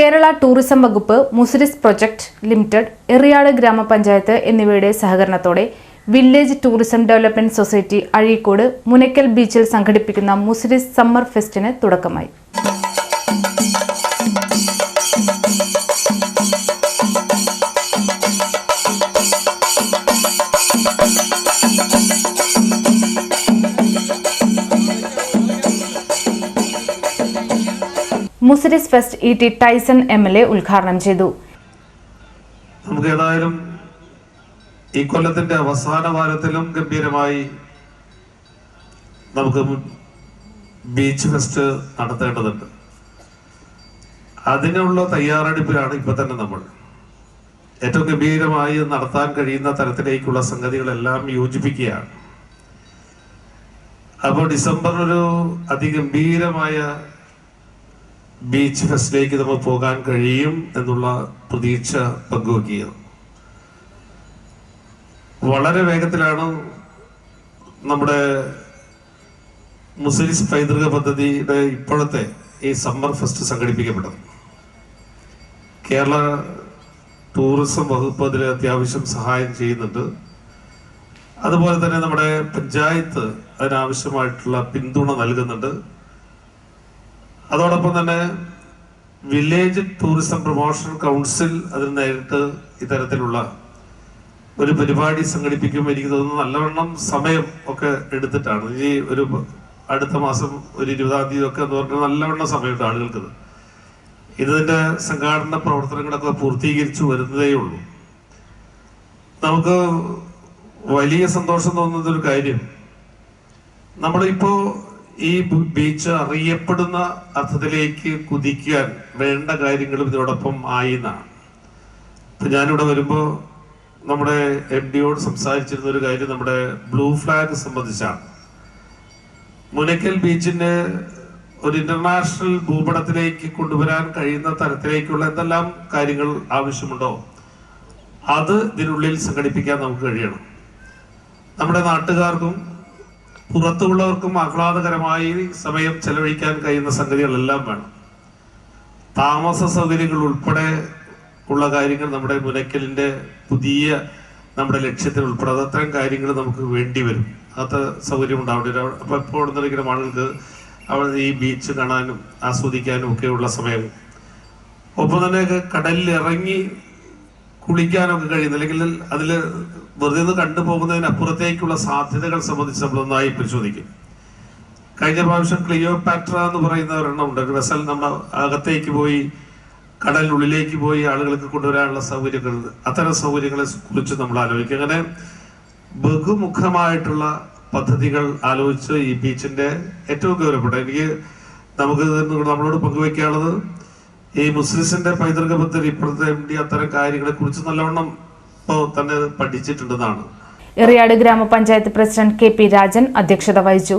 Kerala tourism വകുപ്പ് Muziris project limited Eriyad ഗ്രാമപഞ്ചായത്ത് എന്നിവയുടെ സഹകരണത്തോടെ village tourism development society Azhikode Munakkal ബീച്ചിൽ സംഘടിപ്പിക്കുന്ന മുസിരിസ് സമ്മർ ഫെസ്റ്റിന് തുടക്കമായി. Muziris fest E T Tyson M L A ഉദ്ഘാടനം ചെയ്തു. നമുക്ക് ഏതായാലും ഈ കൊല്ലത്തിന്റെ അവസാന വാരത്തിലും ഗംഭീരമായി നമുക്ക് ബീച്ച് ഫെസ്റ്റ് നടത്തേണ്ടതുണ്ട്. അതിനുള്ള തയ്യാറെടുപ്പിലാണ് ഇപ്പൊ തന്നെ നമ്മൾ. ഏറ്റവും ഗംഭീരമായി നടത്താൻ കഴിയുന്ന തരത്തിലേക്കുള്ള സംഗതികളെല്ലാം യോജിപ്പിക്കുകയാണ്. അപ്പോൾ ഡിസംബർ ഒരു അതിഗംഭീരമായ ബീച്ച് ഫെസ്റ്റിലേക്ക് നമുക്ക് പോകാൻ കഴിയും എന്നുള്ള പ്രതീക്ഷ പങ്കുവെക്കുകയാണ്. വളരെ വേഗത്തിലാണ് നമ്മുടെ മുസ്ലിംസ് പൈതൃക പദ്ധതിയുടെ ഇപ്പോഴത്തെ ഈ സമ്മർ ഫെസ്റ്റ് സംഘടിപ്പിക്കപ്പെട്ടത്. കേരള ടൂറിസം വകുപ്പ് അതിൽ അത്യാവശ്യം സഹായം ചെയ്യുന്നുണ്ട്. അതുപോലെ തന്നെ നമ്മുടെ പഞ്ചായത്ത് അതിനാവശ്യമായിട്ടുള്ള പിന്തുണ നൽകുന്നുണ്ട്. അതോടൊപ്പം തന്നെ വില്ലേജ് ടൂറിസം പ്രൊമോഷൻ കൗൺസിൽ അതിന് നേരിട്ട് ഇത്തരത്തിലുള്ള ഒരു പരിപാടി സംഘടിപ്പിക്കുമ്പോൾ എനിക്ക് തോന്നുന്നു. നല്ലവണ്ണം സമയം ഒക്കെ എടുത്തിട്ടാണ്. ഈ ഒരു അടുത്ത മാസം ഒരു ഇരുപതാം തീയതി ഒക്കെ എന്ന് പറഞ്ഞാൽ നല്ലവണ്ണം സമയമുണ്ട് ആളുകൾക്കത് ഇതിന്റെ സംഘാടന പ്രവർത്തനങ്ങളൊക്കെ പൂർത്തീകരിച്ചു വരുന്നതേ ഉള്ളൂ നമുക്ക് വലിയ സന്തോഷം തോന്നുന്ന ഒരു കാര്യം. നമ്മളിപ്പോ ഈ ബീച്ച് അറിയപ്പെടുന്ന അർത്ഥത്തിലേക്ക് കുതിക്കാൻ വേണ്ട കാര്യങ്ങളും ഇതിനോടൊപ്പം ആയി എന്നാണ്. ഇപ്പൊ ഞാനിവിടെ വരുമ്പോ നമ്മുടെ എം ഡിയോട് സംസാരിച്ചിരുന്ന ഒരു കാര്യം നമ്മുടെ ബ്ലൂ ഫ്ലാഗ് സംബന്ധിച്ചാണ്. മുനക്കൽ ബീച്ചിന്റെ ഒരു ഇന്റർനാഷണൽ ഭൂപടത്തിലേക്ക് കൊണ്ടുവരാൻ കഴിയുന്ന തരത്തിലേക്കുള്ള എന്തെല്ലാം കാര്യങ്ങൾ ആവശ്യമുണ്ടോ അത് ഇതിനുള്ളിൽ സംഘടിപ്പിക്കാൻ നമുക്ക് കഴിയണം. നമ്മുടെ നാട്ടുകാർക്കും പുറത്തുള്ളവർക്കും ആഹ്ലാദകരമായി സമയം ചെലവഴിക്കാൻ കഴിയുന്ന സംഗതികളെല്ലാം വേണം. താമസ സൗകര്യങ്ങൾ ഉൾപ്പെടെ ഉള്ള കാര്യങ്ങൾ നമ്മുടെ മുനക്കലിന്റെ പുതിയ നമ്മുടെ ലക്ഷ്യത്തിൽ ഉൾപ്പെടെ. അത് അത്തരം കാര്യങ്ങൾ നമുക്ക് വേണ്ടി വരും. അത് സൗകര്യം ഉണ്ടാവേണ്ടി വരും അപ്പൊ ഇപ്പോൾ ഇവിടുന്ന് ആളുകൾക്ക് അവിടെ ഈ ബീച്ച് കാണാനും ആസ്വദിക്കാനും ഒക്കെ ഉള്ള സമയം. ഒപ്പം തന്നെ കടലിൽ ഇറങ്ങി കുളിക്കാനൊക്കെ കഴിയുന്നു അല്ലെങ്കിൽ അതിൽ വെറുതെ നിന്ന് കണ്ടു പോകുന്നതിനപ്പുറത്തേക്കുള്ള സാധ്യതകൾ സംബന്ധിച്ച് നമ്മൾ നന്നായി പരിശോധിക്കും. കഴിഞ്ഞ പ്രാവശ്യം ക്ലിയോപാട്ര എന്ന് പറയുന്ന ഒരെണ്ണം ഉണ്ട്. വെസൽ നമ്മൾ അകത്തേക്ക് പോയി കടലിനുള്ളിലേക്ക് പോയി ആളുകൾക്ക് കൊണ്ടുവരാനുള്ള സൗകര്യങ്ങൾ അത്തരം സൗകര്യങ്ങളെ കുറിച്ച് നമ്മൾ ആലോചിക്കും. അങ്ങനെ ബഹുമുഖമായിട്ടുള്ള പദ്ധതികൾ ആലോചിച്ച് ഈ ബീച്ചിന്റെ ഏറ്റവും ഗൗരവപ്പെട്ട എനിക്ക് നമുക്ക് നമ്മളോട് പങ്കുവെക്കാനുള്ളത് ഈ മുസ്ലിസിന്റെ പൈതൃക പദ്ധതി ഇപ്പോഴത്തെ എം ഡി അത്തരം കാര്യങ്ങളെ കുറിച്ച് നല്ലവണ്ണം തന്നെ പഠിച്ചിട്ടുണ്ടെന്നാണ്. എറിയാട് ഗ്രാമപഞ്ചായത്ത് പ്രസിഡന്റ് കെ പി രാജൻ അധ്യക്ഷത വഹിച്ചു.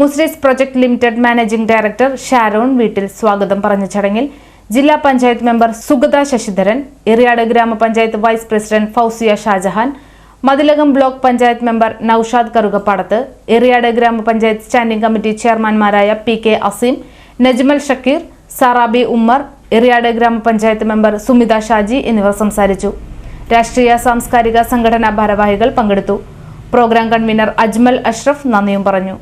Muziris project limited managing director Sharon Veettil സ്വാഗതം പറഞ്ഞ ചടങ്ങിൽ ജില്ലാ പഞ്ചായത്ത് മെമ്പർ സുഗത ശശിധരൻ എറിയാട് ഗ്രാമപഞ്ചായത്ത് vice president Fousiya Shajahan Mathilakam block panchayat member Noushad Karukappadath Eriyad ഗ്രാമപഞ്ചായത്ത് സ്റ്റാൻഡിംഗ് കമ്മിറ്റി ചെയർമാൻമാരായ പി കെ അസീം നജ്മൽ ഷക്കീർ സാറാബി ഉമ്മർ എറിയാട് ഗ്രാമപഞ്ചായത്ത് മെമ്പർ സുമിത ഷാജി എന്നിവർ സംസാരിച്ചു. രാഷ്ട്രീയ സാംസ്കാരിക സംഘടനാ ഭാരവാഹികൾ പങ്കെടുത്തു. പ്രോഗ്രാം കൺവീനർ അജ്മൽ അഷ്റഫ് നന്ദിയും പറഞ്ഞു.